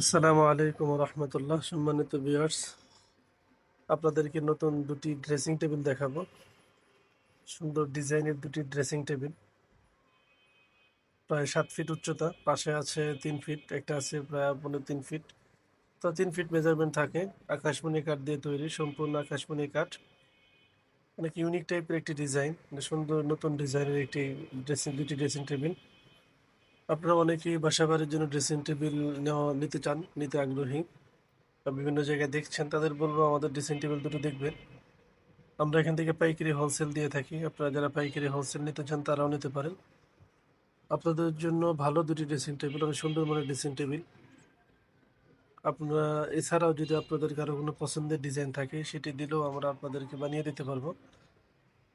আসসালামু আলাইকুম রহমতুল্লাহ, সম্মানিত ভিউয়ার্স আপনাদেরকে নতুন দুটি ড্রেসিং টেবিল দেখাবো। সুন্দর ডিজাইনের দুটি ড্রেসিং টেবিল প্রায় সাত ফিট উচ্চতা, পাশে আছে তিন ফিট একটা আছে প্রায় পনেরো তিন ফিট তো তিন ফিট মেজারমেন্ট থাকে, আকাশমণি কাঠ দিয়ে তৈরি, সম্পূর্ণ আকাশমণি কাঠ। অনেক ইউনিক টাইপের একটি ডিজাইন সুন্দর নতুন ডিজাইনের একটি ড্রেসিং দুটি ড্রেসিং টেবিল আপনারা অনেকেই বাসা বাড়ির জন্য ড্রেসিং টেবিল নেওয়া, নিতে চান, নিতে আগ্রহী। বিভিন্ন জায়গায় দেখছেন, তাদের বলব আমাদের ড্রেসিং টেবিল দুটো দেখবেন। আমরা এখান থেকে পাইকারি হোলসেল দিয়ে থাকি। আপনারা যারা পাইকারি হোলসেল নিতে চান, তারাও নিতে পারেন। আপনাদের জন্য ভালো দুটি ড্রেসিং টেবিল অনেক সুন্দর মানের ড্রেসিং টেবিল আপনারা, এছাড়াও যদি আপনাদের কারও কোনো পছন্দের ডিজাইন থাকে, সেটি দিলেও আমরা আপনাদেরকে বানিয়ে দিতে পারব।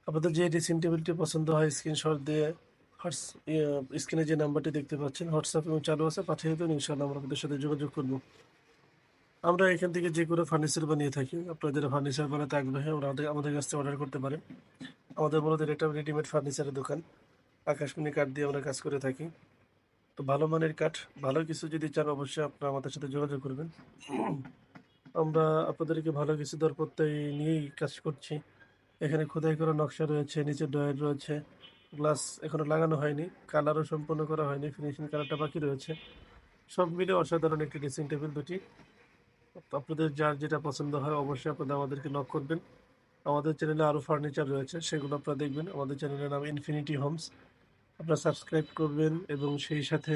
আপনাদের যে ড্রেসিং টেবিলটি পছন্দ হয় স্ক্রিনশট দিয়ে হোয়াটস স্ক্রিনে যে নাম্বারটি দেখতে পাচ্ছেন, হোয়াটসঅ্যাপ এবং চালু আছে, পাঠিয়ে দেবেন ইনশাআল্লাহ আমরা আপনাদের সাথে যোগাযোগ করব। আমরা এখান থেকে যে কোনো ফার্নিচার বানিয়ে থাকি। আপনারা যারা ফার্নিচার বানাতে আগ্রহী আমাদের আমাদের কাছ থেকে অর্ডার করতে পারেন আমাদের মূলত এটা রেডিমেড ফার্নিচারের দোকান। আকাশমণি কাঠ দিয়ে আমরা কাজ করে থাকি। তো ভালো মানের কাঠ, ভালো কিছু যদি চান অবশ্যই আপনারা আমাদের সাথে যোগাযোগ করবেন। আমরা আপনাদেরকে ভালো কিছু দরপত্তায় নিয়েই কাজ করছি। এখানে খোদাই করা নকশা রয়েছে, নিচে ডয়ার রয়েছে। গ্লাস এখনও লাগানো হয়নি, কালারও সম্পূর্ণ করা হয়নি ফিনিশিং কালারটা বাকি রয়েছে। সব মিলে অসাধারণ একটি ড্রেসিং টেবিল দুটি। আপনাদের যার যেটা পছন্দ হয় অবশ্যই আপনারা আমাদেরকে নক করবেন। আমাদের চ্যানেলে আরও ফার্নিচার রয়েছে, সেগুলো আপনারা দেখবেন। আমাদের চ্যানেলের নাম ইনফিনিটি হোমস আপনারা সাবস্ক্রাইব করবেন এবং সেই সাথে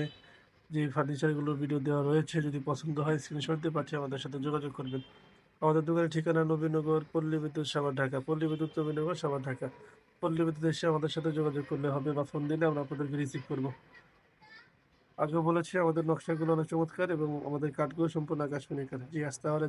যে ফার্নিচারগুলোর ভিডিও দেওয়া রয়েছে, যদি পছন্দ হয় স্ক্রিনশট দিয়ে পাঠিয়ে আমাদের সাথে যোগাযোগ করবেন। আমাদের দোকানের ঠিকানা নবীনগর, পল্লী বিদ্যুৎ সাবার ঢাকা। পল্লী বিদ্যুৎ, নবীনগর সাবার ঢাকা। পল্লী বিদ্যুৎ এসে আমাদের সাথে যোগাযোগ করলে হবে বা ফোন দিলে আমরা আপনাদেরকে রিসিভ করব। আগেও বলেছি, আমাদের নকশাগুলো অনেক চমৎকার এবং আমাদের কাঠগুলো সম্পূর্ণ আকাশমণি কাঠ। জি, আজ তাহলে